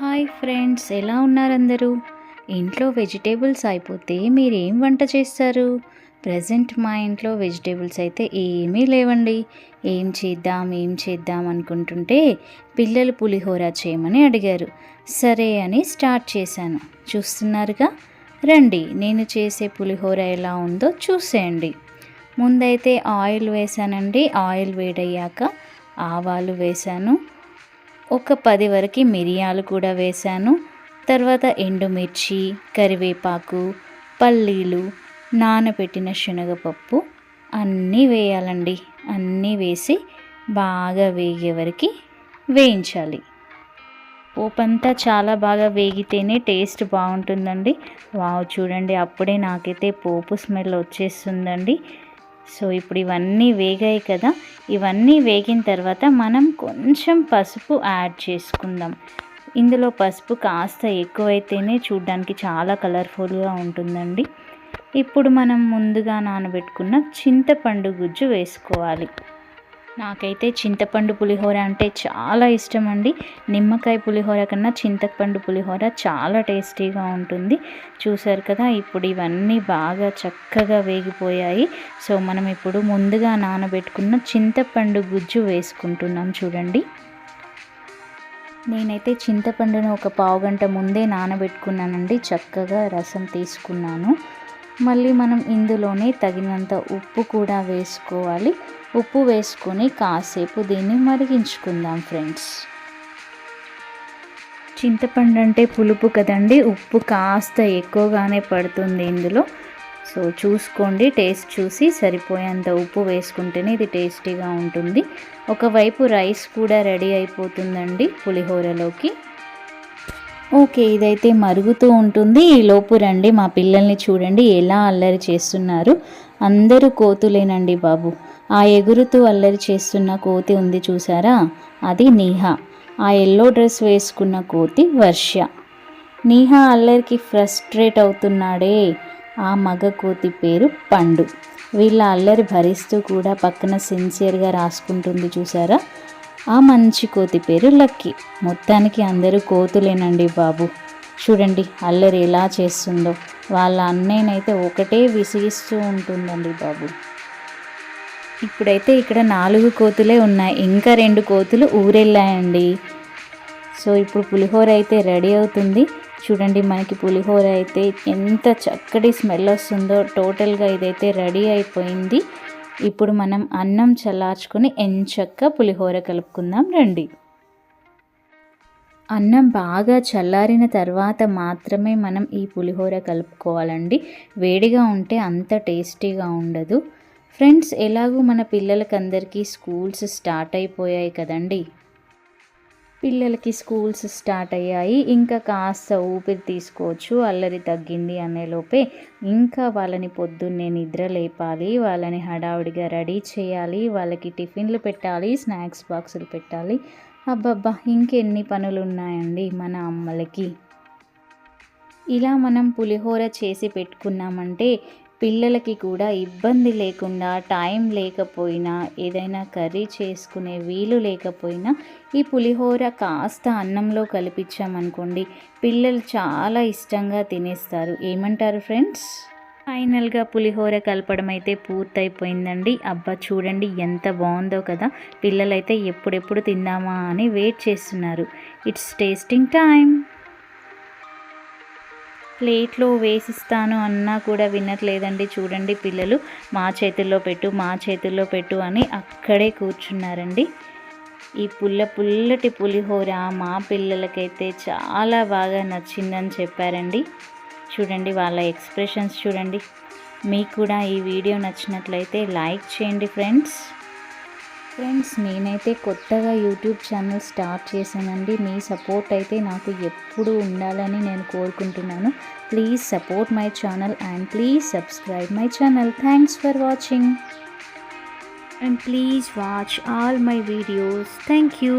Hi friends ఎలా ఉన్నారు అందరూ ఇంట్లో వెజిటేబుల్స్ అయిపోతే మీరేం వంట చేస్తారు? ప్రజెంట్ మా ఇంట్లో వెజిటేబుల్స్ అయితే ఏమీ లేవండి. ఏం చేద్దాం ఏం చేద్దాం అనుకుంటుంటే పిల్లలు పులిహోర చేయమని అడిగారు. సరే అని స్టార్ట్ చేశాను. చూస్తున్నారుగా? రండి నేను చేసే పులిహోర ఎలా ఉందో చూసేయండి. ముందైతే ఆయిల్ వేసానండి ఆయిల్ వేడయ్యాక ఆవాలు వేశాను. ఒక పది వరకు మిరియాలు కూడా వేశాను. తర్వాత ఎండుమిర్చి కరివేపాకు పల్లీలు నానబెట్టిన శనగపప్పు అన్నీ వేయాలండి. అన్నీ వేసి బాగా వేగే వరకు వేయించాలి. పోపంతా చాలా బాగా వేగితేనే టేస్ట్ బాగుంటుందండి. వావ్ చూడండి అప్పుడే నాకైతే పోపు స్మెల్ వచ్చేస్తుందండి. సో ఇప్పుడు ఇవన్నీ వేగాయి కదా. ఇవన్నీ వేగిన తర్వాత మనం కొంచెం పసుపు యాడ్ చేసుకుందాం. ఇందులో పసుపు కాస్త ఎక్కువైతేనే చూడ్డానికి చాలా కలర్ఫుల్గా ఉంటుందండి. ఇప్పుడు మనం ముందుగా నానబెట్టుకున్న చింతపండు గుజ్జు వేసుకోవాలి. నాకైతే చింతపండు పులిహోర అంటే చాలా ఇష్టం అండి నిమ్మకాయ పులిహోర కన్నా చింతపండు పులిహోర చాలా టేస్టీగా ఉంటుంది. చూసారు కదా ఇప్పుడు ఇవన్నీ బాగా చక్కగా వేగిపోయాయి. సో మనం ఇప్పుడు ముందుగా నానబెట్టుకున్న చింతపండు గుజ్జు వేసుకుంటున్నాం చూడండి. నేనైతే చింతపండును ఒక పావు గంట ముందే నానబెట్టుకున్నానండి. చక్కగా రసం తీసుకున్నాను. మళ్ళీ మనం ఇందులోనే తగినంత ఉప్పు కూడా వేసుకోవాలి. ఉప్పు వేసుకొని కాసేపు దీన్ని మరిగించుకుందాం ఫ్రెండ్స్. చింతపండు అంటే పులుపు కదండి ఉప్పు కాస్త ఎక్కువగానే పడుతుంది ఇందులో. సో చూసుకోండి టేస్ట్ చూసి సరిపోయేంత ఉప్పు వేసుకుంటేనే ఇది టేస్టీగా ఉంటుంది. ఒకవైపు రైస్ కూడా రెడీ అయిపోతుందండి పులిహోరలోకి. ఓకే ఇదైతే మరుగుతూ ఉంటుంది. ఈ లోపు రండి మా పిల్లల్ని చూడండి ఎలా అల్లరి చేస్తున్నారు. అందరూ కోతులేనండి బాబు. ఆ ఎగురుతూ అల్లరి చేస్తున్న కోతి ఉంది చూసారా? అది నీహా. ఆ ఎల్లో డ్రెస్ వేసుకున్న కోతి వర్ష. నీహా అల్లరికి ఫ్రస్ట్రేట్ అవుతున్నాడే. ఆ మగ కోతి పేరు పండు. వీళ్ళ అల్లరి భరిస్తూ కూడా పక్కన సిన్సియర్గా రాసుకుంటుంది చూసారా? ఆ మంచి కోతి పేరు లక్కీ. మొత్తానికి అందరూ కోతులేనండి బాబు. చూడండి అల్లరి ఎలా చేస్తుందో. వాళ్ళ అన్నయ్యనైతే ఒకటే విసిగిస్తూ ఉంటుందండి బాబు. ఇప్పుడైతే ఇక్కడ నాలుగు కోతులే ఉన్నాయి. ఇంకా రెండు కోతులు ఊరెళ్ళాయండి. సో ఇప్పుడు పులిహోర అయితే రెడీ అవుతుంది. చూడండి మనకి పులిహోర అయితే ఎంత చక్కటి స్మెల్ వస్తుందో. టోటల్గా ఇదైతే రెడీ అయిపోయింది. ఇప్పుడు మనం అన్నం చల్లార్చుకొని ఎంచక్క పులిహోర కలుపుకుందాం రండి. అన్నం బాగా చల్లారిన తర్వాత మాత్రమే మనం ఈ పులిహోర కలుపుకోవాలండి. వేడిగా ఉంటే అంత టేస్టీగా ఉండదు. ఫ్రెండ్స్ ఎలాగూ మన పిల్లలకందరికీ స్కూల్స్ స్టార్ట్ అయిపోయాయి కదండి. పిల్లలకి స్కూల్స్ స్టార్ట్ అయ్యాయి. ఇంకా కాస్త ఊపిరి తీసుకోవచ్చు. అల్లరి తగ్గింది అనేలోపే ఇంకా వాళ్ళని పొద్దున్నే నిద్ర లేపాలి. వాళ్ళని హడావుడిగా రెడీ చేయాలి. వాళ్ళకి టిఫిన్లు పెట్టాలి. స్నాక్స్ బాక్సులు పెట్టాలి. అబ్బబ్బా ఇంకెన్ని పనులు ఉన్నాయండి మన అమ్మలకి. ఇలా మనం పులిహోర చేసి పెట్టుకున్నామంటే పిల్లలకి కూడా ఇబ్బంది లేకుండా టైం లేకపోయినా ఏదైనా కర్రీ చేసుకునే వీలు లేకపోయినా ఈ పులిహోర కాస్త అన్నంలో కలిపించామనుకోండి పిల్లలు చాలా ఇష్టంగా తినేస్తారు. ఏమంటారు ఫ్రెండ్స్? ఫైనల్గా పులిహోర కలపడం అయితే పూర్తయిపోయిందండి. అబ్బా చూడండి ఎంత బాగుందో కదా. పిల్లలైతే ఎప్పుడెప్పుడు తిందామా అని వెయిట్ చేస్తున్నారు. ఇట్స్ టేస్టింగ్ టైం ప్లేట్లో వేసిస్తాను అన్నా కూడా వినట్లేదండి. చూడండి పిల్లలు మా చేతుల్లో పెట్టు మా చేతుల్లో పెట్టు అని అక్కడే కూర్చున్నారండి. ఈ పుల్ల పుల్లటి పులిహోర మా పిల్లలకైతే చాలా బాగా నచ్చిందని చెప్పారండి. చూడండి వాళ్ళ ఎక్స్ప్రెషన్స్ చూడండి. మీకు కూడా ఈ వీడియో నచ్చినట్లయితే లైక్ చేయండి ఫ్రెండ్స్. ఫ్రెండ్స్ నేనైతే కొత్తగా యూట్యూబ్ ఛానల్ స్టార్ట్ చేశానండి. మీ సపోర్ట్ అయితే నాకు ఎప్పుడు ఉండాలని నేను కోరుకుంటున్నాను. Please support my channel and please subscribe my channel. Thanks for watching. And please watch all my videos. Thank you.